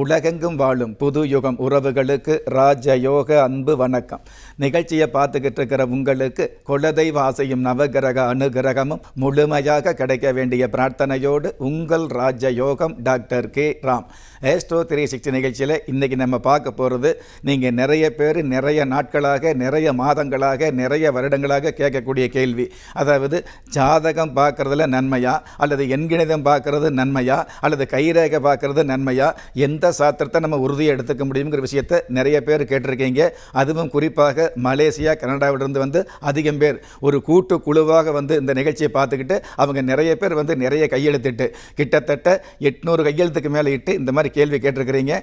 உலகெங்கும் வாழும் புது யுகம் உறவுகளுக்கு ராஜயோக அன்பு வணக்கம். நிகழ்ச்சியை பார்த்துக்கிட்டு இருக்கிற உங்களுக்கு குலதெய்வ ஆசையும் நவகிரக அனுகிரகமும் முழுமையாக கிடைக்க வேண்டிய பிரார்த்தனையோடு உங்கள் ராஜயோகம் doctor K. Ram. Astro three sixty நிகழ்ச்சியில் இன்றைக்கி நம்ம பார்க்க போகிறது நீங்கள் நிறைய பேர் நிறைய நாட்களாக நிறைய மாதங்களாக நிறைய வருடங்களாக கேட்கக்கூடிய கேள்வி. அதாவது ஜாதகம் பார்க்குறதுல நன்மையா? அல்லது எண்கிணிதம் பார்க்குறது நன்மையா? அல்லது கைரேகை பார்க்குறது நன்மையா? எந்த சாத்திரத்தை நம்ம உறுதியை எடுத்துக்க முடியுங்கிற விஷயத்தை நிறைய பேர் கேட்டிருக்கீங்க. அதுவும் குறிப்பாக மலேசியா கனடாவிலிருந்து வந்து அதிகம் பேர் ஒரு கூட்டு குழுவாக வந்து இந்த நிகழ்ச்சியை பார்த்துக்கிட்டு அவங்க நிறைய பேர் வந்து நிறைய கையெழுத்திட்டு கிட்டத்தட்ட எட்நூறு கையெழுத்துக்கு மேலே இட்டு இந்த மாதிரி கேள்வி கேட்டிருக்கிறீங்க.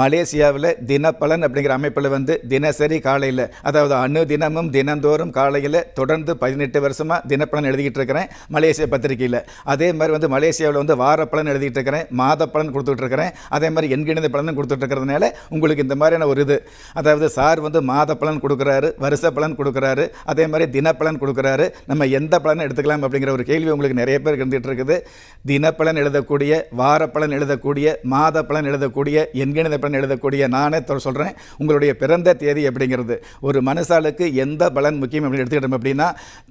மலேசியாவில் தினப்பலன் அப்படிங்கிற அமைப்பில் வந்து தினசரி காலையில் அதாவது அணு தினமும் தினந்தோறும் காலையில் தொடர்ந்து பதினெட்டு வருஷமாக தினப்பலன் எழுதிக்கிட்டு இருக்கிறேன் மலேசிய பத்திரிகையில். அதே மாதிரி வந்து மலேசியாவில் வந்து வாரப்பலன் எழுதிட்டு இருக்கிறேன் மாதப்பலன் கொடுத்துட்டு இருக்கிறேன். அதே மாதிரி எண்கிணித பலனும் கொடுத்துட்ருக்கிறதுனால உங்களுக்கு இந்த மாதிரியான ஒரு இது. அதாவது சார் வந்து மாத பலன் கொடுக்குறாரு வருஷ பலன் கொடுக்குறாரு அதே மாதிரி தினப்பலன் கொடுக்குறாரு. நம்ம எந்த பலனை எடுத்துக்கலாம் அப்படிங்கிற ஒரு கேள்வி உங்களுக்கு நிறைய பேர் இருந்துகிட்டு இருக்குது தினப்பலன் எழுதக்கூடிய வாரப்பலன் எழுதக்கூடிய மாத பலன் எழுதக்கூடிய எண்கணித பலன் எழுதக்கூடிய நானே சொல்கிறேன் உங்களுடைய பிறந்த தேதி அப்படிங்கிறது. ஒரு மனுஷாளுக்கு எந்த பலன் முக்கியம் அப்படின்னு எடுத்துக்கிட்டோம் அப்படின்னா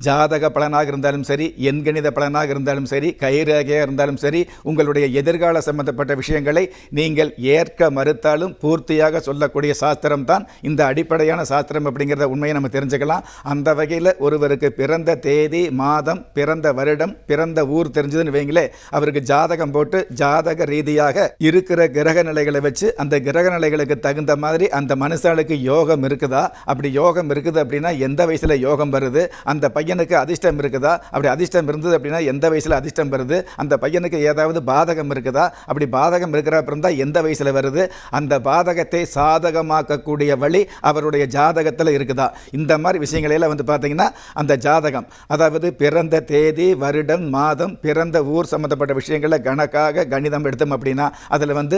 ஜாதக பலனாக இருந்தாலும் சரி எண்கணித பலனாக இருந்தாலும் சரி கைரேகையாக இருந்தாலும் சரி உங்களுடைய எதிர்கால சம்பந்தப்பட்ட விஷயங்களை நீங்கள் ஏற்க மறுத்தாலும் பூர்த்தியாக சொல்லக்கூடிய சாஸ்திரம் தான் இந்த அடிப்படையான சாஸ்திரம் அப்படிங்கிறத உண்மையை நம்ம தெரிஞ்சுக்கலாம். அந்த வகையில் ஒருவருக்கு பிறந்த தேதி மாதம் பிறந்த வருடம் பிறந்த ஊர் தெரிஞ்சதுன்னு வைங்களே அவருக்கு ஜாதகம் போட்டு ஜாதக ரீதியாக இருக்கிற கிரக நிலைகளை வச்சு அந்த கிரக நிலைகளுக்கு தகுந்த மாதிரி அந்த மனுஷாளுக்கு யோகம் இருக்குதா? அப்படி யோகம் இருக்குது அப்படின்னா எந்த வயசுல யோகம் வருது? அந்த பையனுக்கு அதிர்ஷ்டம் இருக்குதா? அப்படி அதிர்ஷ்டம் இருந்தது அப்படின்னா எந்த வயசுல அதிர்ஷ்டம் வருது? அந்த பையனுக்கு ஏதாவது பாதகம் இருக்குதா? அப்படி பாதகம் இருக்கிறப்ப இருந்தால் எந்த வயசுல வருது அந்த பாதகத்தை சாதகமாக்கக்கூடிய வழி அவருடைய ஜாதகத்தில் இருக்குதா? இந்த மாதிரி விஷயங்களையெல்லாம் வந்து பார்த்தீங்கன்னா அந்த ஜாதகம் அதாவது பிறந்த தேதி வருடம் மாதம் பிறந்த ஊர் சம்பந்தப்பட்ட விஷயங்களை கணக்காக கணிதம் எடுத்தோம் அப்படின்னா அதில் வந்து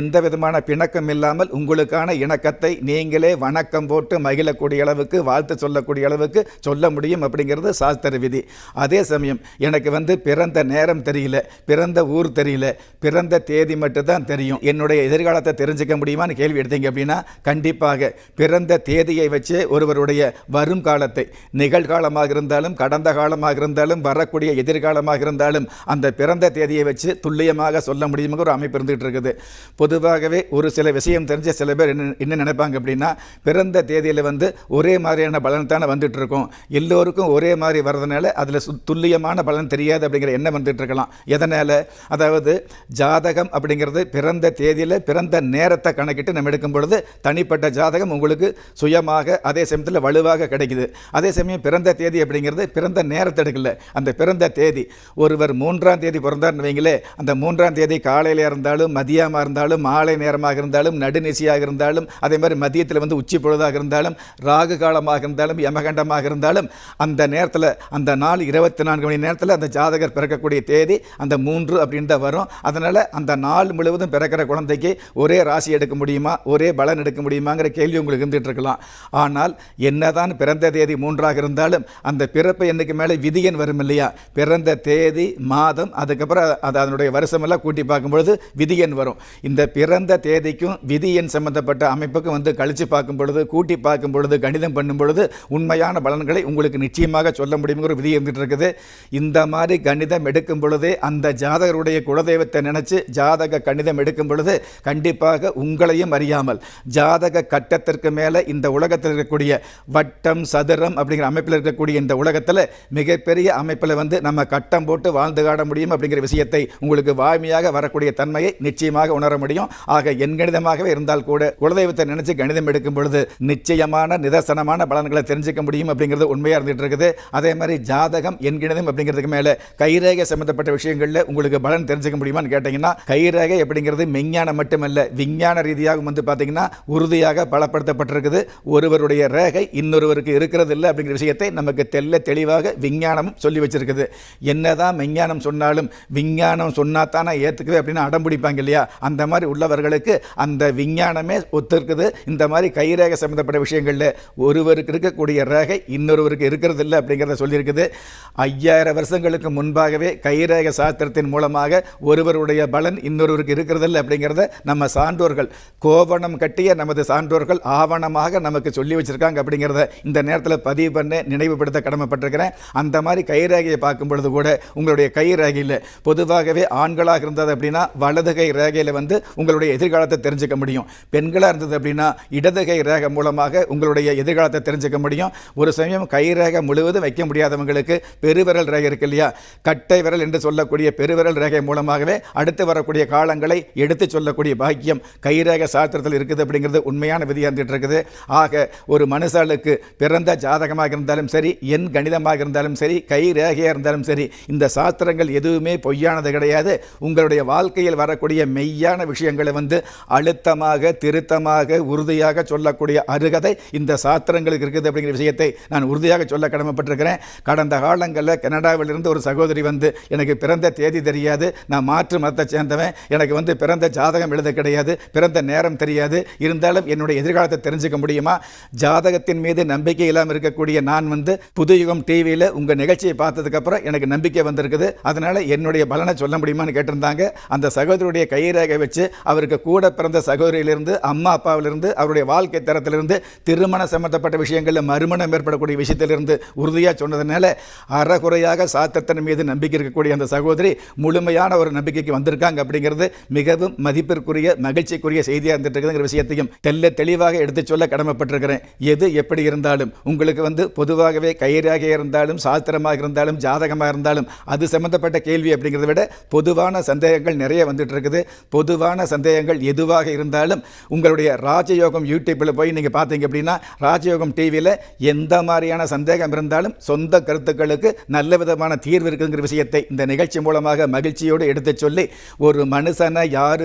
எந்த விதமான பிணக்கம் இல்லாமல் உங்களுக்கான இணக்கத்தை நீங்களே வணக்கம் போட்டு மகிழக்கூடிய அளவுக்கு வாழ்த்து சொல்லக்கூடிய அளவுக்கு சொல்ல முடியும் அப்படிங்கிறது சாஸ்திர விதி. அதே சமயம் எனக்கு வந்து பிறந்த நேரம் தெரியல பிறந்த ஊர் தெரியல பிறந்த தேதி மட்டும் தான் தெரியும் என்னுடைய எதிர்காலத்தை தெரிஞ்சுக்க முடியுமான்னு கேள்வி எடுத்தீங்க அப்படின்னா கண்டிப்பாக. பிறந்த தேதியை வச்சு ஒருவருடைய வரும் காலத்தை நிகழ்காலமாக இருந்தாலும் கடந்த காலமாக இருந்தாலும் வரக்கூடிய எதிர்காலமாக இருந்தாலும் அந்த பிறந்த தேதியை வச்சு துல்லியமாக சொல்ல முடியுங்கிற ஒரு அமைப்பு இருந்துகிட்டு இருக்குது. பொதுவாகவே ஒரு சில விஷயம் தெரிஞ்ச சில பேர் என்ன என்ன நினைப்பாங்க அப்படின்னா பிறந்த தேதியில் வந்து ஒரே மாதிரியான பலன் தானே வந்துட்டு இருக்கும் எல்லோருக்கும் ஒரே மாதிரி வர்றதுனால அதில் துல்லியமான பலன் தெரியாது அப்படிங்கிற எண்ணம் வந்துட்டு இருக்கலாம் எதனால்? அதாவது ஜாதகம் அப்படிங்கிறது பிறந்த தேதி தேதியில் பிறந்த நேரத்தை கணக்கிட்டு நம்ம எடுக்கும் பொழுது தனிப்பட்ட ஜாதகம் உங்களுக்கு சுயமாக அதே சமயத்தில் வலுவாக கிடைக்குது. அதே சமயம் பிறந்த தேதி அப்படிங்கிறது பிறந்த நேரத்தை எடுக்கல. அந்த பிறந்த தேதி ஒருவர் மூன்றாம் தேதி பிறந்தார்னு வைங்களே அந்த மூன்றாம் தேதி காலையில் இருந்தாலும் மதியமாக இருந்தாலும் மாலை நேரமாக இருந்தாலும் நடுநிசியாக இருந்தாலும் அதே மாதிரி மதியத்தில் வந்து உச்சி பொழுதாக இருந்தாலும் ராகு காலமாக இருந்தாலும் யமகண்டமாக இருந்தாலும் அந்த நேரத்தில் அந்த நாள் இருபத்தி நான்கு மணி நேரத்தில் அந்த ஜாதகர் பிறக்கக்கூடிய தேதி அந்த மூன்று அப்படின்னு தான் வரும். அதனால் அந்த நாள் முழுவதும் பிறக்கிற குழந்தைக்கு ஒரே ராசி எடுக்க முடியுமா? ஒரே பலன் எடுக்க முடியுமாங்கிற கேள்வி உங்களுக்கு இருந்துகிட்டு இருக்கலாம். ஆனால் என்னதான் பிறந்த தேதி மூன்றாக இருந்தாலும் அந்த பிறப்பு என்னைக்கு மேலே விதியன் வரும் இல்லையா? பிறந்த தேதி மாதம் அதுக்கப்புறம் அது அதனுடைய வருஷமெல்லாம் கூட்டி பார்க்கும்பொழுது விதியன் வரும். இந்த பிறந்த தேதிக்கும் விதியன் சம்பந்தப்பட்ட அமைப்புக்கும் வந்து கழிச்சு பார்க்கும் பொழுது கூட்டி பார்க்கும் பொழுது கணிதம் பண்ணும் பொழுது உண்மையான பலன்களை உங்களுக்கு நிச்சயமாக சொல்ல முடியுங்கிற விதி இருந்துட்டு இருக்குது. இந்த மாதிரி கணிதம் எடுக்கும் பொழுதே அந்த ஜாதகருடைய குலதெய்வத்தை நினச்சி ஜாதக கணிதம் எடுக்கும் பொழுது கண்டிப்பாக உங்களையும் அறியாமல். ஜாதக கட்டத்திற்கு மேலே இந்த உலகத்தில் இருக்கக்கூடிய வட்டம் சதுரம் அப்படிங்கிற அமைப்பில் இருக்கக்கூடிய இந்த உலகத்தில் மிகப்பெரிய அமைப்பில் வந்து நம்ம கட்டம் போட்டு வாழ்ந்து காட முடியும் அப்படிங்கிற விஷயத்தை உங்களுக்கு வாய்மையாக வரக்கூடிய தன்மையை நிச்சயமாக உணர முடியும். ஆக எண்கணிதமாகவே இருந்தால் கூட குலதெய்வத்தை நினைச்சு கணிதம் எடுக்கும் பொழுது நிச்சயமான நிதர்சனமான பலன்களை தெரிஞ்சுக்க முடியும் அப்படிங்கிறது உண்மையாக இருந்துட்டு இருக்குது. அதே மாதிரி ஜாதகம் எண்கணிதம் அப்படிங்கிறதுக்கு மேலே கைரேகை சம்பந்தப்பட்ட விஷயங்களில் உங்களுக்கு பலன் தெரிஞ்சுக்க முடியுமான்னு கேட்டிங்கன்னா கைரேகை அப்படிங்கிறது மெஞ்ஞான விஞ்ஞானம் மட்டுமல்ல விஞ்ஞான ரீதியாக வந்து பார்த்தீங்கன்னா உறுதியாக பலப்படுத்தப்பட்டிருக்குது. ஒருவருடைய ரேகை இன்னொருவருக்கு இருக்கிறது இல்லை அப்படிங்கிற விஷயத்தை நமக்கு தெல்ல தெளிவாக விஞ்ஞானமும் சொல்லி வச்சிருக்குது. என்னதான் விஞ்ஞானம் சொன்னாலும் விஞ்ஞானம் சொன்னா தானே ஏற்றுக்குது அப்படின்னு அடம்பிடிப்பாங்க இல்லையா? அந்த மாதிரி உள்ளவர்களுக்கு அந்த விஞ்ஞானமே ஒத்துருக்குது. இந்த மாதிரி கைரேகை சம்மந்தப்பட்ட விஷயங்களில் ஒருவருக்கு இருக்கக்கூடிய ரேகை இன்னொருவருக்கு இருக்கிறது இல்லை அப்படிங்கிறத சொல்லியிருக்குது. ஐயாயிரம் வருஷங்களுக்கு முன்பாகவே கைரேக சாஸ்திரத்தின் மூலமாக ஒருவருடைய பலன் இன்னொருவருக்கு இருக்கிறது இல்லை அப்படிங்கிறத நம்ம சான்றோர்கள் கோவணம் கட்டிய நமது சான்றோர்கள் ஆவணமாக நமக்கு சொல்லி வச்சிருக்காங்க அப்படிங்கிறத இந்த நேரத்தில் பதிவு பண்ண நினைவுபடுத்த கடமைப்பட்டிருக்கிறேன். அந்த மாதிரி கைரேகையை பார்க்கும் பொழுது கூட உங்களுடைய கை ரேகையில் பொதுவாகவே ஆண்களாக இருந்தது அப்படின்னா வலது கை ரேகையில் வந்து உங்களுடைய எதிர்காலத்தை தெரிஞ்சுக்க முடியும். பெண்களாக இருந்தது அப்படின்னா இடது கை ரேகை மூலமாக உங்களுடைய எதிர்காலத்தை தெரிஞ்சுக்க முடியும். ஒரு சமயம் கை ரேகை முழுவதும் வைக்க முடியாதவங்களுக்கு பெருவிரல் ரேகை இருக்கு இல்லையா? கட்டை விரல் என்று சொல்லக்கூடிய பெருவிரல் ரேகை மூலமாகவே அடுத்து வரக்கூடிய காலங்களை எடுத்து சொல்லக்கூடிய பாக்கியம் கைரேக சாஸ்திரத்தில் இருக்குது அப்படிங்கிறது உண்மையான விதியாக இருந்துட்டு இருக்குது. ஆக ஒரு மனுஷாளுக்கு பிறந்த ஜாதகமாக இருந்தாலும் சரி எண் கணிதமாக இருந்தாலும் சரி கை ரேகையாக இருந்தாலும் சரி இந்த சாஸ்திரங்கள் எதுவுமே பொய்யானது கிடையாது. உங்களுடைய வாழ்க்கையில் வரக்கூடிய மெய்யான விஷயங்களை வந்து அழுத்தமாக திருத்தமாக உறுதியாக சொல்லக்கூடிய அருகதை இந்த சாஸ்திரங்களுக்கு இருக்குது அப்படிங்கிற விஷயத்தை நான் உறுதியாக சொல்ல கடமைப்பட்டிருக்கிறேன். கடந்த காலங்களில் கனடாவிலிருந்து ஒரு சகோதரி வந்து எனக்கு பிறந்த தேதி தெரியாது. நான் மாற்று மதத்தை சேர்ந்தவன். எனக்கு வந்து பிறந்த ஜாதகம் எழுத கிடையாது பிறந்த நேரம் தெரியாது. இருந்தாலும் என்னுடைய எதிர்காலத்தை தெரிஞ்சுக்க முடியுமா? ஜாதகத்தின் மீது நம்பிக்கை இல்லாமல் இருக்கக்கூடிய நான் வந்து புதுயுகம் டிவியில் உங்கள் நிகழ்ச்சியை பார்த்ததுக்கப்புறம் எனக்கு நம்பிக்கை வந்திருக்குது. அதனால் என்னுடைய பலனை சொல்ல முடியுமான்னு கேட்டிருந்தாங்க. அந்த சகோதரியுடைய கைரேகை வச்சு அவருக்கு கூட பிறந்த சகோதரியிலிருந்து அம்மா அப்பாவிலிருந்து அவருடைய வாழ்க்கை தரத்திலிருந்து திருமண சம்பந்தப்பட்ட விஷயங்களில் மறுமணம் ஏற்படக்கூடிய விஷயத்திலிருந்து உறுதியாக சொன்னதுனால அறகுறையாக சாத்திரத்தின் மீது நம்பிக்கை இருக்கக்கூடிய அந்த சகோதரி முழுமையான ஒரு நம்பிக்கைக்கு வந்திருக்காங்க அப்படிங்கிறது மிகவும் மதிப்பிற்குரிய மகிழ்ச்சிக்குரிய செய்தியாக இருந்துட்டு இருக்குதுங்கிற விஷயத்தையும் தெல்ல தெளிவாக எடுத்து சொல்ல கடமைப்பட்டிருக்கிறேன். எது எப்படி இருந்தாலும் உங்களுக்கு வந்து பொதுவாகவே கைராக இருந்தாலும் சாஸ்திரமாக இருந்தாலும் ஜாதகமாக இருந்தாலும் அது சம்பந்தப்பட்ட கேள்வி அப்படிங்கிறத விட பொதுவான சந்தேகங்கள் நிறைய வந்துட்டு இருக்குது பொதுவான சந்தேகங்கள் எதுவாக இருந்தாலும் உங்களுடைய ராஜயோகம் யூடியூப்பில் போய் நீங்கள் பார்த்தீங்க அப்படின்னா ராஜயோகம் டிவியில் எந்த மாதிரியான சந்தேகம் இருந்தாலும் சொந்த கருத்துக்களுக்கு நல்ல விதமான தீர்வு இருக்குங்கிற விஷயத்தை இந்த நிகழ்ச்சி மூலமாக மகிழ்ச்சியோடு எடுத்துச் சொல்லி ஒரு மனுஷனை யாரு